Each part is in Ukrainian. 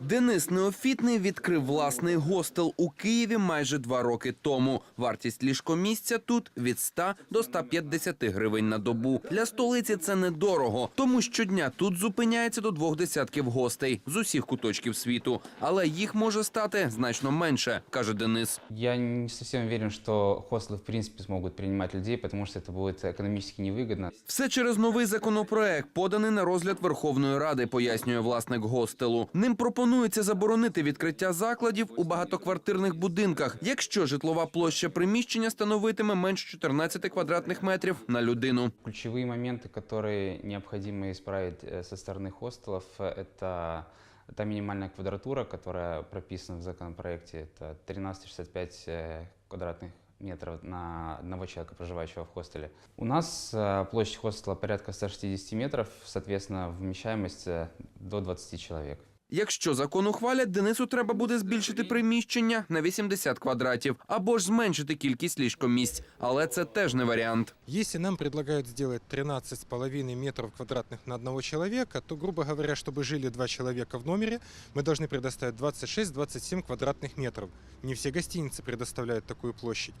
Денис Неофітний відкрив власний гостел у Києві майже два роки тому. Вартість ліжкомісця тут від 100 до 150 гривень на добу. Для столиці це недорого, тому щодня тут зупиняється до двох десятків гостей з усіх куточків світу. Але їх може стати значно менше, каже Денис. Я не совсем уверен, что хостелы в принципе смогут принимать людей, потому что это будет экономически невыгодно. Все через новий законопроект, поданий на розгляд Верховної Ради, пояснює власник гостелу. Ним пропонується заборонити відкриття закладів у багатоквартирних будинках, якщо житлова площа приміщення становитиме менш 14 квадратних метрів на людину. Ключевые моменты, которые необходимо исправить э, со стороны хостелов, э, это та минимальная квадратура, которая прописана в законопроекте, это 1365 э, квадратных метров на одного человека, проживающего в хостеле. У нас э, площадь хостела порядка 160 метров, соответственно, вмещаемость э, до 20 человек. Якщо закон ухвалять, Денису треба буде збільшити приміщення на 80 квадратів або ж зменшити кількість ліжкомісць. Але це теж не варіант. Если нам предлагают сделать 13,5 метров квадратных на одного человека, то, грубо говоря, чтобы жили два человека в номере, мы должны предоставить 26-27 квадратных метров. Не все гостиницы предоставляют такую площадь.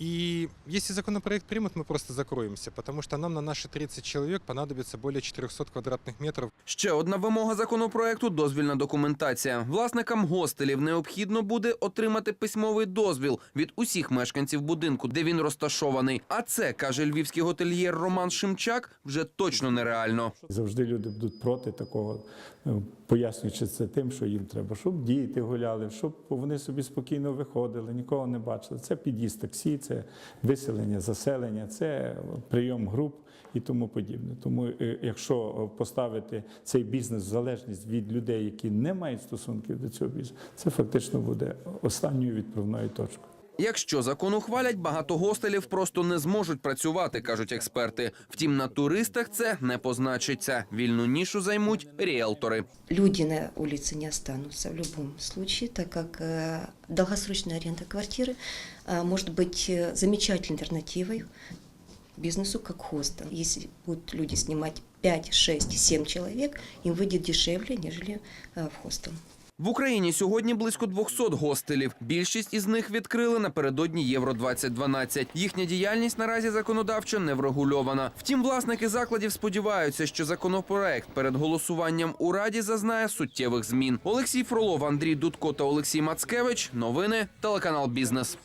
И если законопроект примут, мы просто закроемся, потому что нам на наши 30 человек понадобится более 400 квадратных метров. Ще одна вимога законопроекту дозвільна документація. Власникам гостелів необхідно буде отримати письмовий дозвіл від усіх мешканців будинку, де він розташований. А це каже львівський готельєр Роман Шимчак, вже точно нереально. Завжди люди будуть проти такого, е, пояснюючи це тим, що їм треба, щоб діти гуляли, щоб вони собі спокійно виходили, нікого не бачили. Це під'їзд таксі, це виселення, заселення, це прийом груп і тому подібне. Тому, е, якщо поставити цей бізнес в залежність від людей, які не мають стосунків до цього бізнесу, це фактично буде останньою відправною точкою. Якщо закон ухвалять, багато гостелів просто не зможуть працювати, кажуть експерти. Втім, на туристах це не позначиться. Вільну нішу займуть ріелтори. люди на улице не останутся в любом случае, так как э, долгосрочная аренда квартиры э, может быть э, замечательной альтернативой бизнесу как хостел. Если будут люди снимать 5, 6, 7 человек, им выйдет дешевле, нежели э, в хостел. В Україні сьогодні близько 200 гостелів. Більшість із них відкрили напередодні Євро 2012 Їхня діяльність наразі законодавчо не врегульована. Втім, власники закладів сподіваються, що законопроект перед голосуванням у раді зазнає суттєвих змін. Олексій Фролов, Андрій Дудко та Олексій Мацкевич. Новини телеканал Бізнес.